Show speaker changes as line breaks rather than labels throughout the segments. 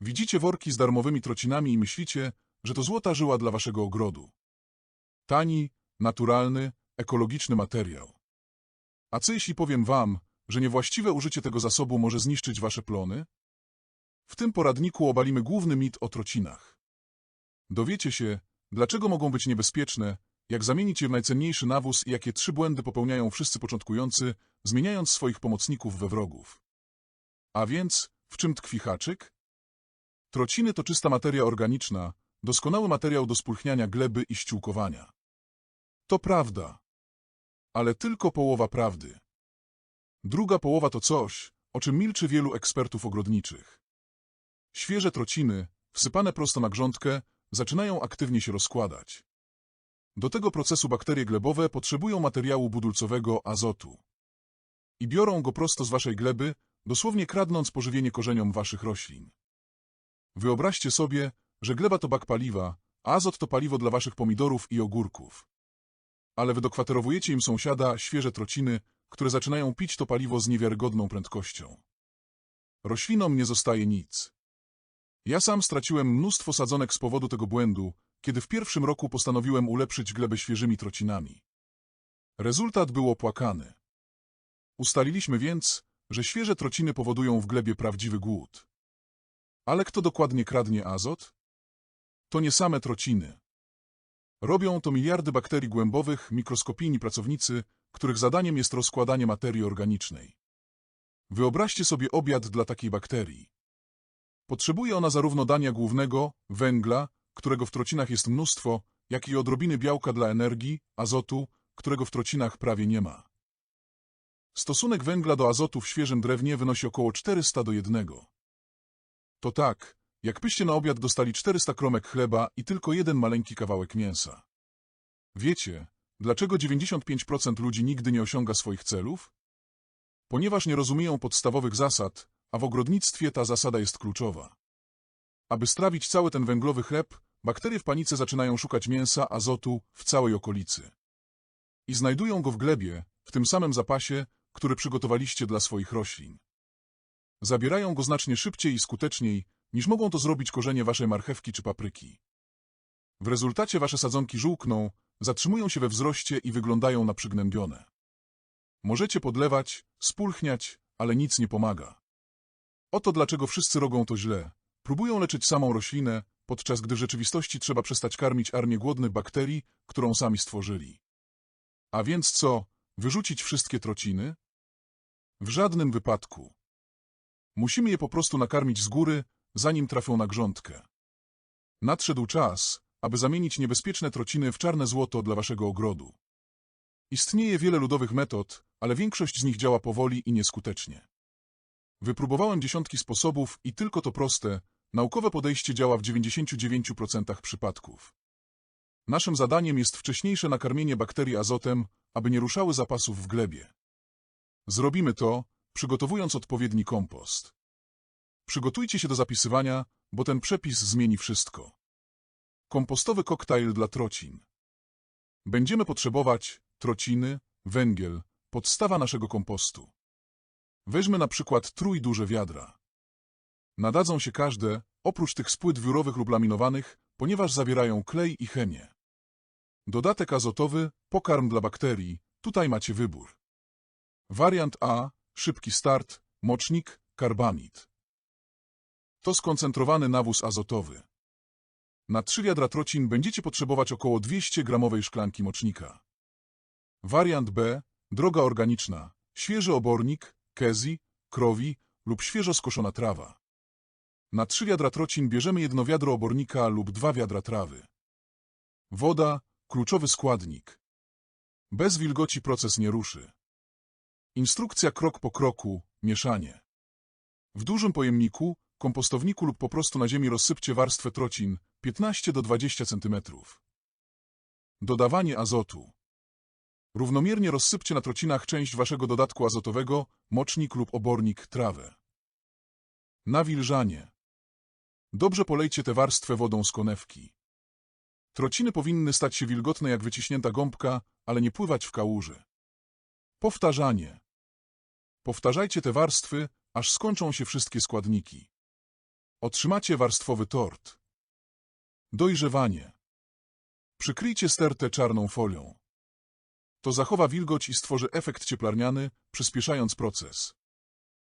Widzicie worki z darmowymi trocinami i myślicie, że to złota żyła dla waszego ogrodu. Tani, naturalny, ekologiczny materiał. A co jeśli powiem wam, że niewłaściwe użycie tego zasobu może zniszczyć wasze plony? W tym poradniku obalimy główny mit o trocinach. Dowiecie się, dlaczego mogą być niebezpieczne, jak zamienić je w najcenniejszy nawóz i jakie trzy błędy popełniają wszyscy początkujący, zmieniając swoich pomocników we wrogów. A więc, w czym tkwi haczyk? Trociny to czysta materia organiczna, doskonały materiał do spulchniania gleby i ściółkowania. To prawda. Ale tylko połowa prawdy. Druga połowa to coś, o czym milczy wielu ekspertów ogrodniczych. Świeże trociny, wsypane prosto na grządkę, zaczynają aktywnie się rozkładać. Do tego procesu bakterie glebowe potrzebują materiału budulcowego azotu. I biorą go prosto z waszej gleby, dosłownie kradnąc pożywienie korzeniom waszych roślin. Wyobraźcie sobie, że gleba to bak paliwa, a azot to paliwo dla waszych pomidorów i ogórków. Ale wy dokwaterowujecie im sąsiada świeże trociny, które zaczynają pić to paliwo z niewiarygodną prędkością. Roślinom nie zostaje nic. Ja sam straciłem mnóstwo sadzonek z powodu tego błędu, kiedy w pierwszym roku postanowiłem ulepszyć glebę świeżymi trocinami. Rezultat był opłakany. Ustaliliśmy więc, że świeże trociny powodują w glebie prawdziwy głód. Ale kto dokładnie kradnie azot? To nie same trociny. Robią to miliardy bakterii głębowych, mikroskopijni pracownicy, których zadaniem jest rozkładanie materii organicznej. Wyobraźcie sobie obiad dla takiej bakterii. Potrzebuje ona zarówno dania głównego, węgla, którego w trocinach jest mnóstwo, jak i odrobiny białka dla energii, azotu, którego w trocinach prawie nie ma. Stosunek węgla do azotu w świeżym drewnie wynosi około 400 do 1. To tak, jakbyście na obiad dostali 400 kromek chleba i tylko jeden maleńki kawałek mięsa. Wiecie, dlaczego 95% ludzi nigdy nie osiąga swoich celów? Ponieważ nie rozumieją podstawowych zasad, a w ogrodnictwie ta zasada jest kluczowa. Aby strawić cały ten węglowy chleb, bakterie w panice zaczynają szukać mięsa, azotu w całej okolicy. I znajdują go w glebie, w tym samym zapasie, który przygotowaliście dla swoich roślin. Zabierają go znacznie szybciej i skuteczniej, niż mogą to zrobić korzenie waszej marchewki czy papryki. W rezultacie wasze sadzonki żółkną, zatrzymują się we wzroście i wyglądają na przygnębione. Możecie podlewać, spulchniać, ale nic nie pomaga. Oto dlaczego wszyscy robią to źle. Próbują leczyć samą roślinę, podczas gdy w rzeczywistości trzeba przestać karmić armię głodnych bakterii, którą sami stworzyli. A więc co, wyrzucić wszystkie trociny? W żadnym wypadku. Musimy je po prostu nakarmić z góry, zanim trafią na grządkę. Nadszedł czas, aby zamienić niebezpieczne trociny w czarne złoto dla waszego ogrodu. Istnieje wiele ludowych metod, ale większość z nich działa powoli i nieskutecznie. Wypróbowałem dziesiątki sposobów i tylko to proste, naukowe podejście działa w 99% przypadków. Naszym zadaniem jest wcześniejsze nakarmienie bakterii azotem, aby nie ruszały zapasów w glebie. Zrobimy to, przygotowując odpowiedni kompost. Przygotujcie się do zapisywania, bo ten przepis zmieni wszystko. Kompostowy koktajl dla trocin. Będziemy potrzebować trociny, węgiel, podstawa naszego kompostu. Weźmy na przykład trój duże wiadra. Nadadzą się każde, oprócz tych z płyt wiórowych lub laminowanych, ponieważ zawierają klej i chemię. Dodatek azotowy, pokarm dla bakterii, tutaj macie wybór. Wariant A, szybki start, mocznik, karbamid. To skoncentrowany nawóz azotowy. Na trzy wiadra trocin będziecie potrzebować około 200 gramowej szklanki mocznika. Wariant B, droga organiczna, świeży obornik, kezi, krowi lub świeżo skoszona trawa. Na trzy wiadra trocin bierzemy jedno wiadro obornika lub dwa wiadra trawy. Woda, kluczowy składnik. Bez wilgoci proces nie ruszy. Instrukcja krok po kroku, mieszanie. W dużym pojemniku, kompostowniku lub po prostu na ziemi rozsypcie warstwę trocin 15 do 20 cm. Dodawanie azotu. Równomiernie rozsypcie na trocinach część waszego dodatku azotowego, mocznik lub obornik, trawę. Nawilżanie. Dobrze polejcie tę warstwę wodą z konewki. Trociny powinny stać się wilgotne jak wyciśnięta gąbka, ale nie pływać w kałuży. Powtarzanie. Powtarzajcie te warstwy, aż skończą się wszystkie składniki. Otrzymacie warstwowy tort. Dojrzewanie. Przykryjcie stertę czarną folią. To zachowa wilgoć i stworzy efekt cieplarniany, przyspieszając proces.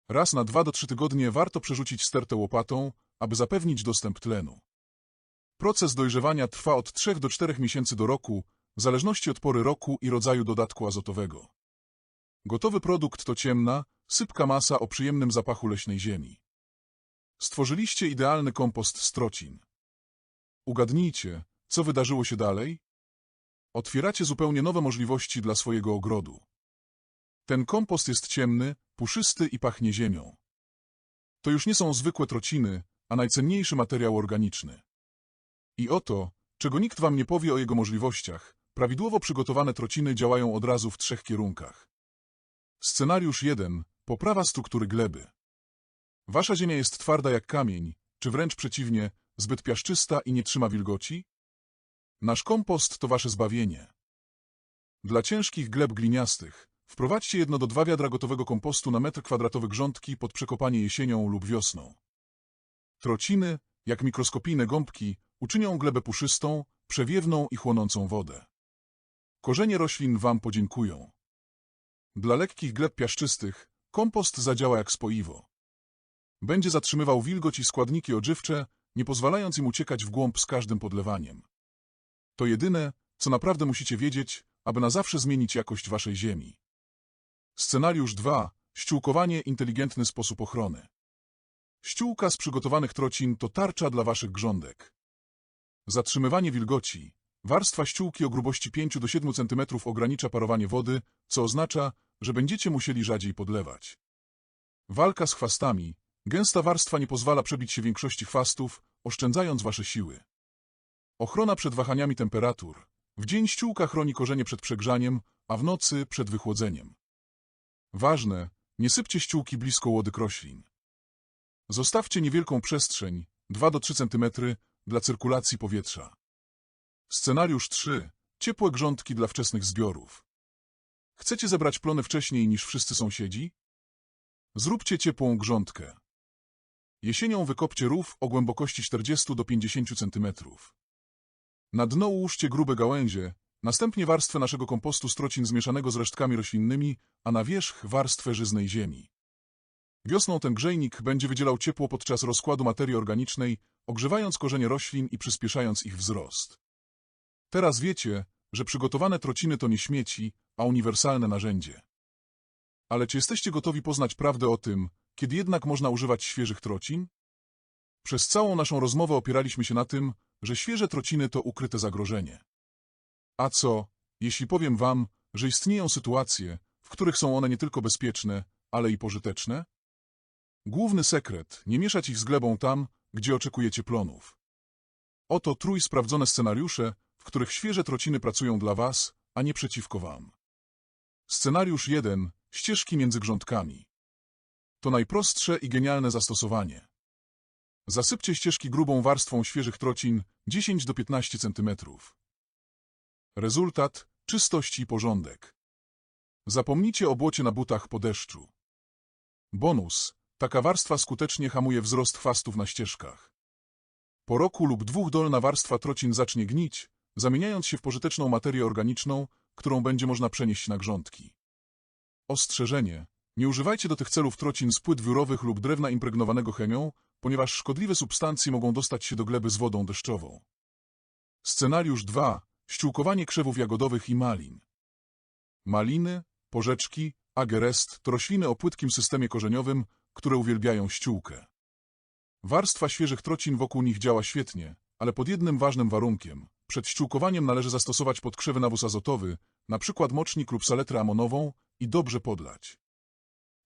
Raz na dwa do trzy tygodnie warto przerzucić stertę łopatą, aby zapewnić dostęp tlenu. Proces dojrzewania trwa od 3 do 4 miesięcy do roku, w zależności od pory roku i rodzaju dodatku azotowego. Gotowy produkt to ciemna, sypka masa o przyjemnym zapachu leśnej ziemi. Stworzyliście idealny kompost z trocin. Ugadnijcie, co wydarzyło się dalej? Otwieracie zupełnie nowe możliwości dla swojego ogrodu. Ten kompost jest ciemny, puszysty i pachnie ziemią. To już nie są zwykłe trociny, a najcenniejszy materiał organiczny. I oto, czego nikt wam nie powie o jego możliwościach, prawidłowo przygotowane trociny działają od razu w trzech kierunkach. Scenariusz 1. Poprawa struktury gleby. Wasza ziemia jest twarda jak kamień, czy wręcz przeciwnie, zbyt piaszczysta i nie trzyma wilgoci? Nasz kompost to wasze zbawienie. Dla ciężkich gleb gliniastych wprowadźcie jedno do dwa wiadra gotowego kompostu na metr kwadratowy grządki pod przekopanie jesienią lub wiosną. Trociny, jak mikroskopijne gąbki, uczynią glebę puszystą, przewiewną i chłonącą wodę. Korzenie roślin wam podziękują. Dla lekkich gleb piaszczystych kompost zadziała jak spoiwo. Będzie zatrzymywał wilgoć i składniki odżywcze, nie pozwalając im uciekać w głąb z każdym podlewaniem. To jedyne, co naprawdę musicie wiedzieć, aby na zawsze zmienić jakość waszej ziemi. Scenariusz 2. Ściółkowanie inteligentny sposób ochrony. Ściółka z przygotowanych trocin to tarcza dla waszych grządek. Zatrzymywanie wilgoci. Warstwa ściółki o grubości 5 do 7 cm ogranicza parowanie wody, co oznacza, że będziecie musieli rzadziej podlewać. Walka z chwastami. Gęsta warstwa nie pozwala przebić się większości chwastów, oszczędzając wasze siły. Ochrona przed wahaniami temperatur. W dzień ściółka chroni korzenie przed przegrzaniem, a w nocy przed wychłodzeniem. Ważne, nie sypcie ściółki blisko łodych roślin. Zostawcie niewielką przestrzeń, 2 do 3 cm, dla cyrkulacji powietrza. Scenariusz 3. Ciepłe grządki dla wczesnych zbiorów. Chcecie zebrać plony wcześniej niż wszyscy sąsiedzi? Zróbcie ciepłą grządkę. Jesienią wykopcie rów o głębokości 40 do 50 cm. Na dno ułóżcie grube gałęzie, następnie warstwę naszego kompostu z trocin zmieszanego z resztkami roślinnymi, a na wierzch warstwę żyznej ziemi. Wiosną ten grzejnik będzie wydzielał ciepło podczas rozkładu materii organicznej, ogrzewając korzenie roślin i przyspieszając ich wzrost. Teraz wiecie, że przygotowane trociny to nie śmieci, a uniwersalne narzędzie. Ale czy jesteście gotowi poznać prawdę o tym, kiedy jednak można używać świeżych trocin? Przez całą naszą rozmowę opieraliśmy się na tym, że świeże trociny to ukryte zagrożenie. A co, jeśli powiem wam, że istnieją sytuacje, w których są one nie tylko bezpieczne, ale i pożyteczne? Główny sekret, nie mieszać ich z glebą tam, gdzie oczekujecie plonów. Oto trój sprawdzone scenariusze, w których świeże trociny pracują dla was, a nie przeciwko wam. Scenariusz 1. Ścieżki między grządkami. To najprostsze i genialne zastosowanie. Zasypcie ścieżki grubą warstwą świeżych trocin 10 do 15 cm. Rezultat – czystość i porządek. Zapomnijcie o błocie na butach po deszczu. Bonus – taka warstwa skutecznie hamuje wzrost chwastów na ścieżkach. Po roku lub dwóch dolna warstwa trocin zacznie gnić, zamieniając się w pożyteczną materię organiczną, którą będzie można przenieść na grządki. Ostrzeżenie. Nie używajcie do tych celów trocin z płyt wiórowych lub drewna impregnowanego chemią, ponieważ szkodliwe substancje mogą dostać się do gleby z wodą deszczową. Scenariusz 2. Ściółkowanie krzewów jagodowych i malin. Maliny, porzeczki, agerest to rośliny o płytkim systemie korzeniowym, które uwielbiają ściółkę. Warstwa świeżych trocin wokół nich działa świetnie, ale pod jednym ważnym warunkiem. Przed ściółkowaniem należy zastosować podkrzewy nawóz azotowy, np. mocznik lub saletrę amonową i dobrze podlać.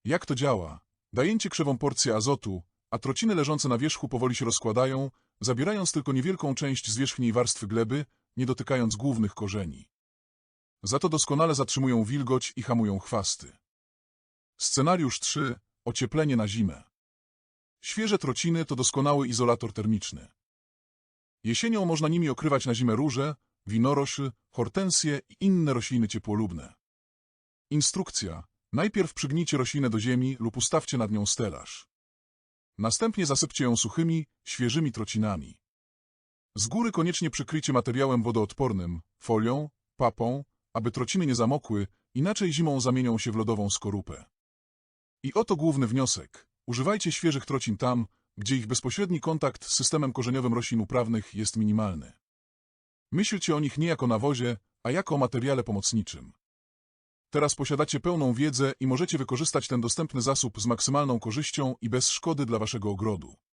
Jak to działa? Dajecie krzewom porcję azotu, a trociny leżące na wierzchu powoli się rozkładają, zabierając tylko niewielką część zwierzchniej warstwy gleby, nie dotykając głównych korzeni. Za to doskonale zatrzymują wilgoć i hamują chwasty. Scenariusz 3. Ocieplenie na zimę. Świeże trociny to doskonały izolator termiczny. Jesienią można nimi okrywać na zimę róże, winorośl, hortensje i inne rośliny ciepłolubne. Instrukcja. Najpierw przygnijcie roślinę do ziemi lub ustawcie nad nią stelaż. Następnie zasypcie ją suchymi, świeżymi trocinami. Z góry koniecznie przykryjcie materiałem wodoodpornym, folią, papą, aby trociny nie zamokły, inaczej zimą zamienią się w lodową skorupę. I oto główny wniosek. Używajcie świeżych trocin tam, gdzie ich bezpośredni kontakt z systemem korzeniowym roślin uprawnych jest minimalny. Myślcie o nich nie jako nawozie, a jako o materiale pomocniczym. Teraz posiadacie pełną wiedzę i możecie wykorzystać ten dostępny zasób z maksymalną korzyścią i bez szkody dla waszego ogrodu.